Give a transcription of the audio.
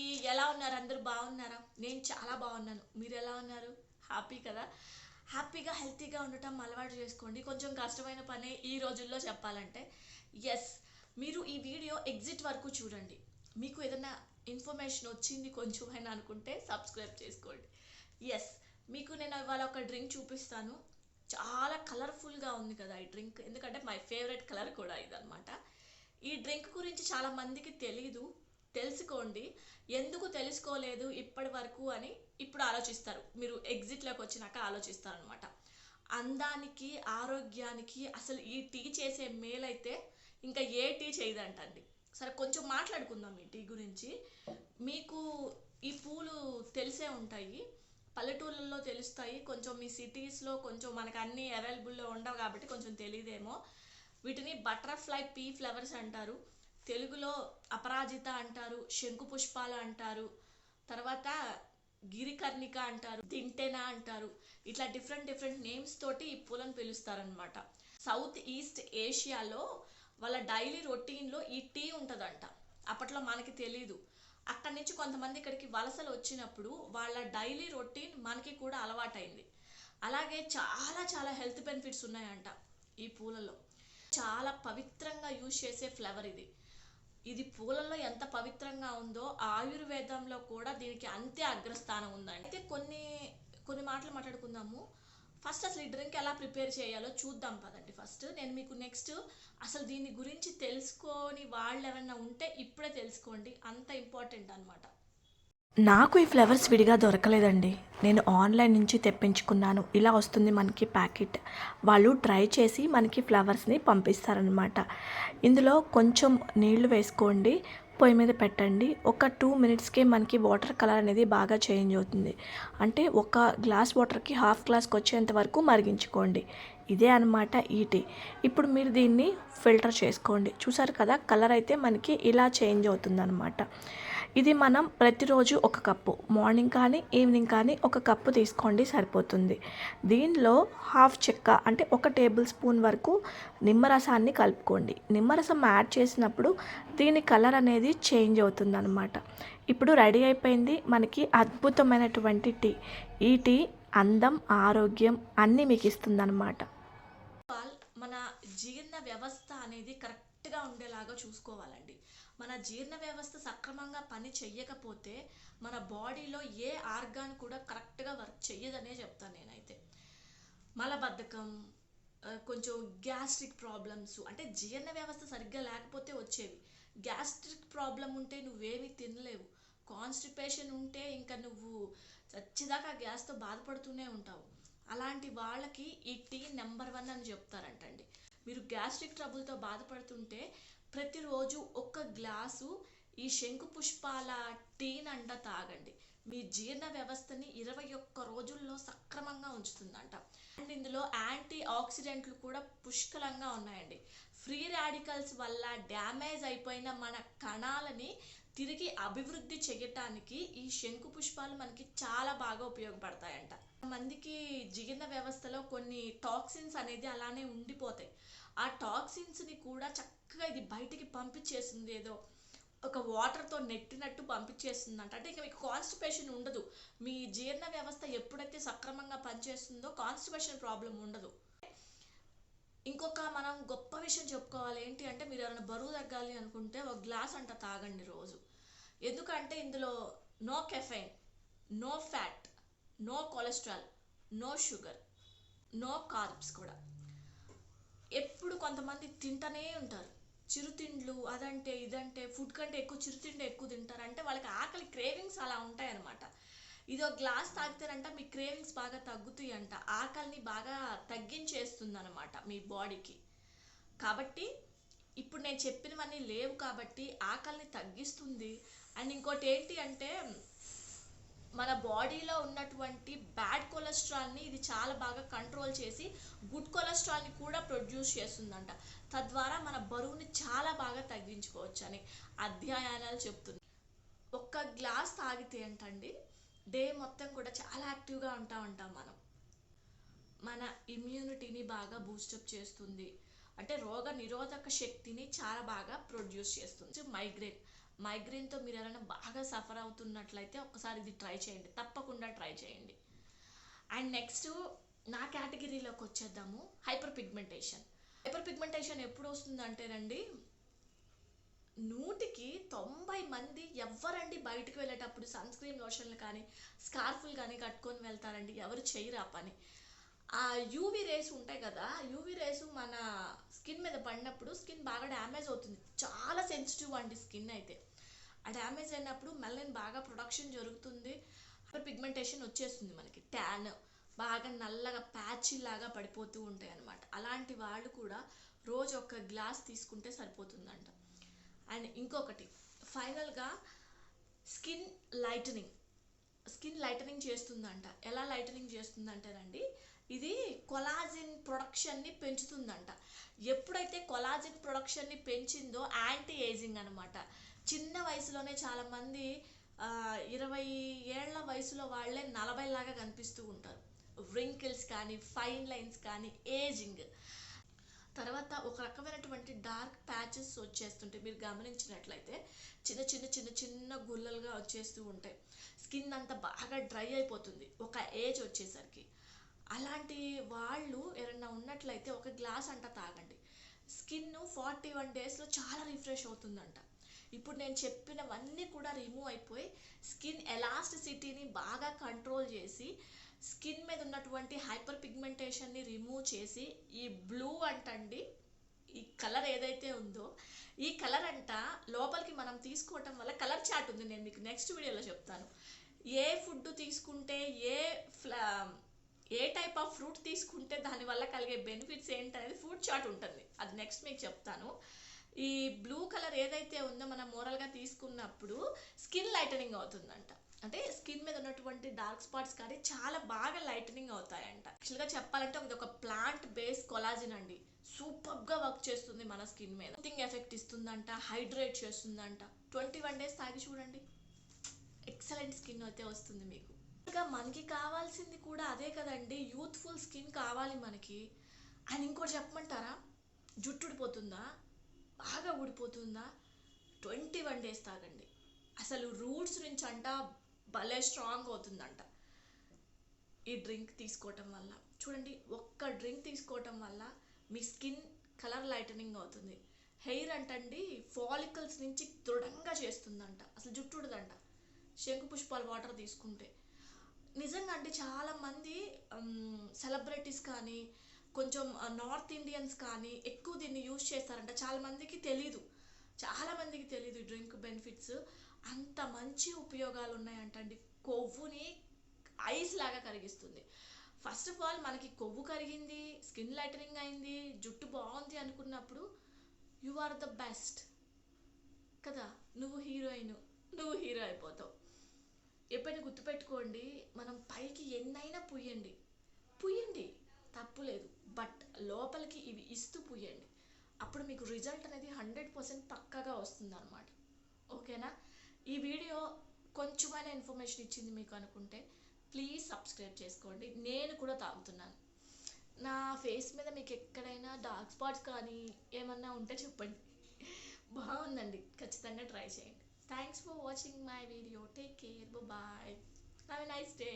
అందరికీ ఎలా ఉన్నారు? అందరూ బాగున్నారా? నేను చాలా బాగున్నాను. మీరు ఎలా ఉన్నారు? హ్యాపీ కదా? హ్యాపీగా హెల్తీగా ఉండటం అలవాటు చేసుకోండి. కొంచెం కష్టమైన పనే ఈ రోజుల్లో చెప్పాలంటే. ఎస్ మీరు ఈ వీడియో ఎగ్జిట్ వరకు చూడండి. మీకు ఏదైనా ఇన్ఫర్మేషన్ వచ్చింది కొంచెమైనా అనుకుంటే సబ్స్క్రైబ్ చేసుకోండి. ఎస్ మీకు నేను ఇవాళ ఒక డ్రింక్ చూపిస్తాను. చాలా కలర్ఫుల్గా ఉంది కదా ఈ డ్రింక్ ఎందుకంటే మై ఫేవరెట్ కలర్ కూడా ఇదనమాట ఈ డ్రింక్ గురించి చాలా మందికి తెలీదు. తెలుసుకోండి. ఎందుకు తెలుసుకోలేదు ఇప్పటి వరకు అని ఇప్పుడు ఆలోచిస్తారు. మీరు ఎగ్జిట్లోకి వచ్చినాక ఆలోచిస్తారు అనమాట అందానికి ఆరోగ్యానికి అసలు ఈ టీ చేసే మేలైతే ఇంకా ఏ టీ చేయదంటండి. సరే కొంచెం మాట్లాడుకుందాం ఈ టీ గురించి. మీకు ఈ పూలు తెలిసే ఉంటాయి. పల్లెటూళ్ళల్లో తెలుస్తాయి. కొంచెం మీ సిటీస్లో కొంచెం మనకు అన్నీ అవైలబుల్లో ఉండవు కాబట్టి కొంచెం తెలియదేమో. వీటిని బటర్ఫ్లై పీ ఫ్లవర్స్ అంటారు. తెలుగులో అపరాజిత అంటారు శంకు పుష్పాలు అంటారు తర్వాత గిరికర్ణిక అంటారు దింటెనా అంటారు. ఇట్లా డిఫరెంట్ డిఫరెంట్ నేమ్స్ తోటి ఈ పూలను పిలుస్తారనమాట సౌత్ ఈస్ట్ ఏషియాలో వాళ్ళ డైలీ రొటీన్లో ఈ టీ ఉంటుందంట. అప్పట్లో మనకి తెలీదు. అక్కడి నుంచి కొంతమంది ఇక్కడికి వలసలు వచ్చినప్పుడు వాళ్ళ డైలీ రొటీన్ మనకి కూడా అలవాటైంది. అలాగే చాలా చాలా హెల్త్ బెనిఫిట్స్ ఉన్నాయంట ఈ పూలలో. చాలా పవిత్రంగా యూజ్ చేసే ఫ్లవర్ ఇది. ఇది పూలలో ఎంత పవిత్రంగా ఉందో ఆయుర్వేదంలో కూడా దీనికి అంతే అగ్రస్థానం ఉందండి. అయితే కొన్ని కొన్ని మాటలు మాట్లాడుకుందాము. ఫస్ట్ అసలు ఈ డ్రింక్ ఎలా ప్రిపేర్ చేయాలో చూద్దాం పదండి ఫస్ట్ నేను మీకు నెక్స్ట్ అసలు దీని గురించి తెలుసుకొని వాళ్ళు ఎవరైనా ఉంటే ఇప్పుడే తెలుసుకోండి. అంత ఇంపార్టెంట్ అనమాట నాకు ఈ ఫ్లవర్స్ విడిగా దొరకలేదండి. నేను ఆన్లైన్ నుంచి తెప్పించుకున్నాను. ఇలా వస్తుంది మనకి ప్యాకెట్. వాళ్ళు ట్రై చేసి మనకి ఫ్లవర్స్ని పంపిస్తారనమాట ఇందులో కొంచెం నీళ్ళు వేసుకోండి. పొయ్యి మీద పెట్టండి. ఒక టూ మినిట్స్కే మనకి వాటర్ కలర్ అనేది బాగా చేంజ్ అవుతుంది. అంటే ఒక గ్లాస్ వాటర్కి హాఫ్ గ్లాస్కి వచ్చేంత వరకు మరిగించుకోండి. ఇదే అనమాట ఈ టీ. ఇప్పుడు మీరు దీన్ని ఫిల్టర్ చేసుకోండి. చూసారు కదా? కలర్ అయితే మనకి ఇలా చేంజ్ అవుతుంది ఇది మనం ప్రతిరోజు ఒక కప్పు. మార్నింగ్ కానీ ఈవినింగ్ కానీ ఒక కప్పు తీసుకోండి సరిపోతుంది. దీనిలో హాఫ్ చెక్క అంటే ఒక టేబుల్ స్పూన్ వరకు నిమ్మరసాన్ని కలుపుకోండి. నిమ్మరసం యాడ్ చేసినప్పుడు దీని కలర్ అనేది చేంజ్ అవుతుంది అనమాట ఇప్పుడు రెడీ అయిపోయింది మనకి అద్భుతమైనటువంటి టీ. ఈ టీ అందం ఆరోగ్యం అన్నీ మీకు ఇస్తుందన్నమాట. మన జీర్ణ వ్యవస్థ అనేది కరెక్ట్గా ఉండేలాగా చూసుకోవాలండి. మన జీర్ణ వ్యవస్థ సక్రమంగా పని చెయ్యకపోతే మన బాడీలో ఏ ఆర్గాన్ కూడా కరెక్ట్గా వర్క్ చెయ్యదనే చెప్తాను నేనైతే. మలబద్ధకం కొంచెం గ్యాస్ట్రిక్ ప్రాబ్లమ్స్ అంటే జీర్ణ వ్యవస్థ సరిగ్గా లేకపోతే వచ్చేవి. గ్యాస్ట్రిక్ ప్రాబ్లం ఉంటే నువ్వేమీ తినలేవు. కాన్స్టిపేషన్ ఉంటే ఇంకా నువ్వు చచ్చిదాకా గ్యాస్తో బాధపడుతూనే ఉంటావు. అలాంటి వాళ్ళకి ఈ టీ నెంబర్ వన్ అని చెప్తారంటండి. మీరు గ్యాస్ట్రిక్ ట్రబుల్తో బాధపడుతుంటే ప్రతిరోజు ఒక్క గ్లాసు ఈ శంకు పుష్పాల టీనంట తాగండి. మీ జీర్ణ వ్యవస్థని ఇరవై ఒక్క రోజుల్లో సక్రమంగా ఉంచుతుందంట. అండ్ ఇందులో యాంటీ ఆక్సిడెంట్లు కూడా పుష్కలంగా ఉన్నాయండి. ఫ్రీ రాడికల్స్ వల్ల డ్యామేజ్ అయిపోయిన మన కణాలని తిరిగి అభివృద్ధి చేయటానికి ఈ శంకు పుష్పాలు మనకి చాలా బాగా ఉపయోగపడతాయంట. మందికి జీర్ణ వ్యవస్థలో కొన్ని టాక్సిన్స్ అనేది అలానే ఉండిపోతాయి. ఆ టాక్సిన్స్ని కూడా చక్క చక్కగా ఇది బయటికి పంపించేస్తుంది ఏదో ఒక వాటర్తో నెట్టినట్టు పంపించేస్తుందంట అంటే ఇక మీకు కాన్స్టిపేషన్ ఉండదు. మీ జీర్ణ వ్యవస్థ ఎప్పుడైతే సక్రమంగా పనిచేస్తుందో కాన్స్టిపేషన్ ప్రాబ్లం ఉండదు. ఇంకొక మనం గొప్ప విషయం చెప్పుకోవాలి ఏంటి అంటే మీరు ఏమైనా బరువు తగ్గాలి అనుకుంటే ఒక గ్లాస్ అంట తాగండి రోజు. ఎందుకంటే ఇందులో no caffeine no fat no cholesterol no sugar no carbs కూడా. ఎప్పుడు కొంతమంది తింటూనే ఉంటారు. చిరుతిండ్లు అదంటే ఇదంటే ఫుడ్ కంటే ఎక్కువ చిరుతిండి ఎక్కువ తింటారు. అంటే వాళ్ళకి ఆకలి క్రేవింగ్స్ అలా ఉంటాయి అనమాట ఇది ఒక గ్లాస్ తాగితేనంట మీ క్రేవింగ్స్ బాగా తగ్గుతాయి అంట ఆకలిని బాగా తగ్గించేస్తుంది అనమాట మీ బాడీకి కాబట్టి ఇప్పుడు నేను చెప్పినవన్నీ లేవు కాబట్టి ఆకలిని తగ్గిస్తుంది. అండ్ ఇంకోటి ఏంటి అంటే మన బాడీలో ఉన్నటువంటి బ్యాడ్ కొలెస్ట్రాల్ని ఇది చాలా బాగా కంట్రోల్ చేసి గుడ్ కొలెస్ట్రాల్ని కూడా ప్రొడ్యూస్ చేస్తుందంట. తద్వారా మన బరువుని చాలా బాగా తగ్గించుకోవచ్చు అని అధ్యయనాలు చెప్తుంది ఒక్క గ్లాస్ తాగితే ఏంటండి? డే మొత్తం కూడా చాలా యాక్టివ్గా ఉంటా ఉంటాం మనం. మన ఇమ్యూనిటీని బాగా బూస్టప్ చేస్తుంది. అంటే రోగ నిరోధక శక్తిని చాలా బాగా ప్రొడ్యూస్ చేస్తుంది. మైగ్రేన్. మైగ్రేన్తో మీరు ఎవరైనా బాగా సఫర్ అవుతున్నట్లయితే ఒకసారి ఇది ట్రై చేయండి. తప్పకుండా ట్రై చేయండి. అండ్ నెక్స్ట్ నా కేటగిరీలోకి వచ్చేద్దాము హైపర్ పిగ్మెంటేషన్ హైపర్ పిగ్మెంటేషన్ ఎప్పుడు వస్తుందంటేనండి నూటికి తొంభై మంది ఎవ్వరండి బయటకు వెళ్ళేటప్పుడు సన్ స్క్రీన్ లోషన్లు కానీ స్కార్ఫులు కానీ కట్టుకొని వెళ్తారండి. ఎవరు చేయరు ఆ పని. ఆ యూవీ రేస్ ఉంటాయి కదా యూవీ రేస్ మన స్కిన్ మీద పడినప్పుడు స్కిన్ బాగా డ్యామేజ్ అవుతుంది. చాలా సెన్సిటివ్ అండి స్కిన్ అయితే. ఆ డ్యామేజ్ అయినప్పుడు మెల్లన్ బాగా ప్రొడక్షన్ జరుగుతుంది. పిగ్మెంటేషన్ వచ్చేస్తుంది మనకి. ట్యాన్ బాగా నల్లగా ప్యాచీ లాగా పడిపోతూ ఉంటాయి అనమాట అలాంటి వాళ్ళు కూడా రోజు ఒక గ్లాస్ తీసుకుంటే సరిపోతుందంట. అండ్ ఇంకొకటి ఫైనల్గా స్కిన్ లైటనింగ్ స్కిన్ లైటనింగ్ చేస్తుందంట. ఎలా లైటనింగ్ చేస్తుందంటేనండి ఇది కొలాజిన్ ప్రొడక్షన్ని పెంచుతుందంట. ఎప్పుడైతే కొలాజిన్ ప్రొడక్షన్ని పెంచిందో యాంటీ ఏజింగ్ అనమాట చిన్న వయసులోనే చాలామంది ఇరవై ఏళ్ళ వయసులో వాళ్ళే నలభై లాగా కనిపిస్తూ ఉంటారు. వ్రింకిల్స్ కానీ ఫైన్ లైన్స్ కానీ ఏజింగ్ తర్వాత ఒక రకమైనటువంటి డార్క్ ప్యాచెస్ వచ్చేస్తుంటే మీరు గమనించినట్లయితే చిన్న చిన్న చిన్న చిన్న గుల్లలుగా వచ్చేస్తూ ఉంటాయి. స్కిన్ అంతా బాగా డ్రై అయిపోతుంది ఒక ఏజ్ వచ్చేసరికి. అలాంటి వాళ్ళు ఎవరైనా ఉన్నట్లయితే ఒక గ్లాస్ అంట తాగండి. స్కిన్ ఫార్టీ వన్ డేస్లో చాలా రిఫ్రెష్ అవుతుందంట. ఇప్పుడు నేను చెప్పినవన్నీ కూడా రిమూవ్ అయిపోయి స్కిన్ ఎలాస్టిసిటీని బాగా కంట్రోల్ చేసి స్కిన్ మీద ఉన్నటువంటి హైపర్ పిగ్మెంటేషన్ని రిమూవ్ చేసి ఈ బ్లూ అంటండి ఈ కలర్ ఏదైతే ఉందో ఈ కలర్ అంట లోపలికి మనం తీసుకోవటం వల్ల కలర్ చాట్ ఉంది. నేను మీకు నెక్స్ట్ వీడియోలో చెప్తాను. ఏ ఫుడ్ తీసుకుంటే ఏ ఫ్లా ఏ టైప్ ఆఫ్ ఫ్రూట్ తీసుకుంటే దానివల్ల కలిగే బెనిఫిట్స్ ఏంటనేది ఫుడ్ చాట్ ఉంటుంది. అది నెక్స్ట్ మీకు చెప్తాను. ఈ బ్లూ కలర్ ఏదైతే ఉందో మనం మోరల్గా తీసుకున్నప్పుడు స్కిన్ లైటనింగ్ అవుతుందంట. అంటే స్కిన్ మీద ఉన్నటువంటి డార్క్ స్పాట్స్ కానీ చాలా బాగా లైటనింగ్ అవుతాయంట. యాక్చువల్గా చెప్పాలంటే ఇది ఒక ప్లాంట్ బేస్ కొలాజిన్ అండి. సూపర్గా వర్క్ చేస్తుంది మన స్కిన్ మీద. థింగ్ ఎఫెక్ట్ ఇస్తుందంట హైడ్రేట్ చేస్తుందంట. ట్వంటీ వన్ డేస్ తాగి చూడండి. ఎక్సలెంట్ స్కిన్ అయితే వస్తుంది మీకు. ఇంకా మనకి కావాల్సింది కూడా అదే కదండి. యూత్ఫుల్ స్కిన్ కావాలి మనకి. అని ఇంకోటి చెప్పమంటారా? జుట్టుడిపోతుందా బాగా ఊడిపోతుందా? ట్వంటీ వన్ డేస్ తాగండి. అసలు రూట్స్ నుంచి అంట భలే స్ట్రాంగ్ అవుతుందంట. ఈ డ్రింక్ తీసుకోవటం వల్ల. చూడండి ఒక్క డ్రింక్ తీసుకోవటం వల్ల మీ స్కిన్ కలర్ లైటనింగ్ అవుతుంది. హెయిర్ అంటండి ఫాలికల్స్ నుంచి దృఢంగా చేస్తుందంట. అసలు జుట్టు ఉడదంట శంకు పుష్పాలు వాటర్ తీసుకుంటే. నిజంగా అంటే చాలామంది సెలబ్రిటీస్ కానీ కొంచెం నార్త్ ఇండియన్స్ కానీ ఎక్కువ దీన్ని యూజ్ చేస్తారంట. చాలా మందికి తెలీదు. చాలా మందికి తెలీదు ఈ డ్రింక్ బెనిఫిట్స్. అంత మంచి ఉపయోగాలు ఉన్నాయంటండి. కొవ్వుని ఐస్ లాగా కరిగిస్తుంది. ఫస్ట్ ఆఫ్ ఆల్ మనకి కొవ్వు కరిగింది స్కిన్ లైటనింగ్ అయింది జుట్టు బాగుంది అనుకున్నప్పుడు యు ఆర్ ద బెస్ట్ కదా? నువ్వు హీరోయిన్ నువ్వు హీరో అయిపోతావు. ఎప్పుడైనా గుర్తుపెట్టుకోండి మనం పైకి ఎన్నైనా పుయ్యండి. పుయ్యండి. తప్పు లేదు. లోపలికి ఇవి ఇస్తూ పుయ్యండి అప్పుడు మీకు రిజల్ట్ అనేది హండ్రెడ్ పర్సెంట్ పక్కాగా వస్తుంది అనమాట ఓకేనా? ఈ వీడియో కొంచెమైనా ఇన్ఫర్మేషన్ ఇచ్చింది మీకు అనుకుంటే ప్లీజ్ సబ్స్క్రైబ్ చేసుకోండి. నేను కూడా తాగుతున్నాను. నా ఫేస్ మీద మీకు ఎక్కడైనా డార్క్ స్పాట్స్ కానీ ఏమన్నా ఉంటే చెప్పండి. బాగుందండి. ఖచ్చితంగా ట్రై చేయండి. Thanks for watching my video take care bye have a nice day